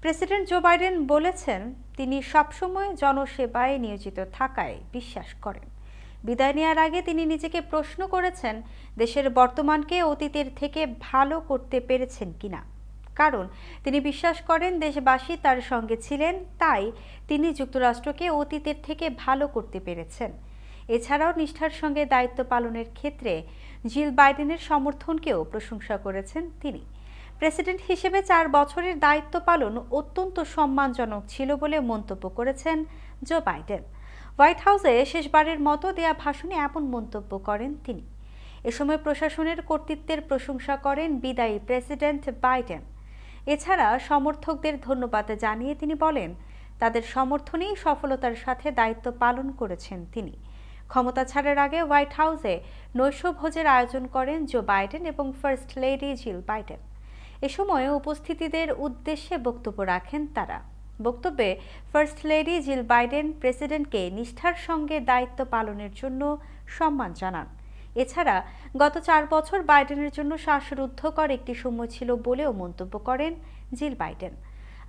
President Joe Biden বলেছেন, তিনি সবসময় জনসেবায় নিয়োজিত থাকায় বিশ্বাস করেন। বিদায় নেওয়ার আগে তিনি নিজেকে প্রশ্ন করেছেন, দেশের বর্তমানকে অতীতের থেকে ভালো করতে পেরেছেন কিনা। কারণ, তিনি বিশ্বাস করেন দেশবাসী তার সঙ্গে ছিলেন, তাই তিনি যুক্তরাষ্ট্রকে অতীতের থেকে ভালো করতে পেরেছেন। এছাড়াও নিষ্ঠার সঙ্গে দায়িত্ব পালনের ক্ষেত্রে জিল বাইডেনের সমর্থনকেও প্রশংসা করেছেন তিনি। প্রেসিডেন্ট হিসেবে চার বছরের দায়িত্ব পালন অত্যন্ত সম্মানজনক ছিল বলে মন্তব্য করেছেন জো বাইডেন। হোয়াইট হাউসে শেষবারের মতো দেয়া ভাষণে এমন মন্তব্য করেন তিনি। এ সময় প্রশাসনের কর্তৃত্বের প্রশংসা করেন বিদায়ী প্রেসিডেন্ট বাইডেন। এছাড়া সমর্থকদের ধন্যবাদ জানিয়ে তিনি বলেন, তাদের সমর্থনেই সফলতার সাথে দায়িত্ব পালন করেছেন তিনি। ক্ষমতা ছাড়ার আগে হোয়াইট হাউসে নৈশভোজের আয়োজন করেন জো বাইডেন এবং ফার্স্ট লেডি জিল বাইডেন। এ সময় উপস্থিতিদের উদ্দেশ্যে বক্তব্য রাখেন তারা। বক্তব্যে ফার্স্ট লেডি জিল বাইডেন প্রেসিডেন্টকে নিষ্ঠার সঙ্গে দায়িত্ব পালনের জন্য সম্মান জানান। এছাড়া গত চার বছর বাইডেনের জন্য শ্বাসরুদ্ধকর একটি সময় ছিল বলেও মন্তব্য করেন জিল বাইডেন।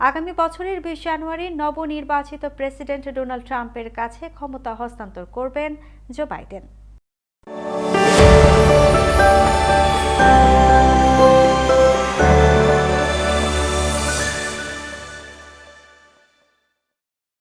আগামী বছরের বিশ জানুয়ারি নবনির্বাচিত প্রেসিডেন্ট ডোনাল্ড ট্রাম্পের কাছে ক্ষমতা হস্তান্তর করবেন জো বাইডেন।